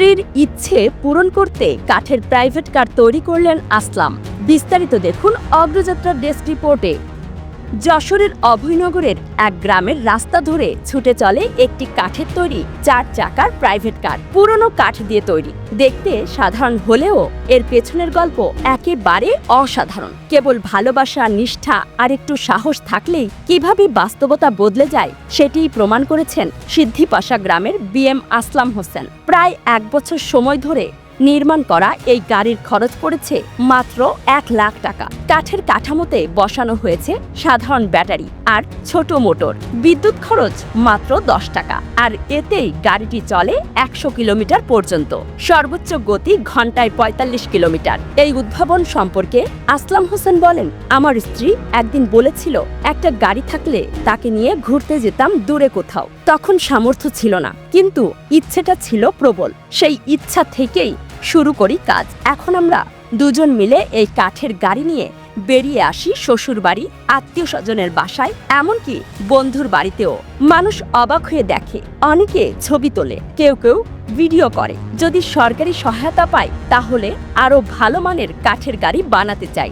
স্ত্রীর ইচ্ছে পূরণ করতে কাঠের প্রাইভেট কার তৈরি করলেন আসলাম। বিস্তারিত দেখুন অগ্রযাত্রার ডেস্ক রিপোর্টে যশোরের অভয়নগরের এক গ্রামের রাস্তা ধরে ছুটে চলে একটি কাঠের তৈরি চার চাকার প্রাইভেট কার। পুরনো কাঠ দিয়ে তৈরি। দেখতে সাধারণ হলেও এর পেছনের গল্প একেবারে অসাধারণ। কেবল ভালোবাসা, নিষ্ঠা আর একটু সাহস থাকলেই কীভাবে বাস্তবতা বদলে যায় সেটিই প্রমাণ করেছেন সিদ্ধিপাশা গ্রামের বিএম আসলাম হোসেন। প্রায় এক বছর সময় ধরে নির্মাণ করা এই গাড়ির খরচ পড়েছে মাত্র এক লাখ টাকা। কাঠের কাঠামোতে বসানো হয়েছে সাধারণ ব্যাটারি আর ছোট মোটর। বিদ্যুৎ খরচ মাত্র দশ টাকা। আর এতেই গাড়িটি চলে একশো কিলোমিটার পর্যন্ত। সর্বোচ্চ গতি ঘন্টায় পঁয়তাল্লিশ কিলোমিটার। এই উদ্ভাবন সম্পর্কে আসলাম হোসেন বলেন, আমার স্ত্রী একদিন বলেছিল, একটা গাড়ি থাকলে তাকে নিয়ে ঘুরতে যেতাম দূরে কোথাও। তখন সামর্থ্য ছিল না, কিন্তু ইচ্ছেটা ছিল প্রবল। সেই ইচ্ছা থেকেই শুরু করি কাজ। এখন আমরা দুজন মিলে এই কাঠের গাড়ি নিয়ে বেরিয়ে আসি শ্বশুর বাড়ি, আত্মীয় স্বজনের বাসায়, এমনকি বন্ধুর বাড়িতেও। মানুষ অবাক হয়ে দেখে, অনেকে ছবি তোলে, কেউ কেউ ভিডিও করে। যদি সরকারি সহায়তা পায় তাহলে আরও ভালো মানের কাঠের গাড়ি বানাতে চাই।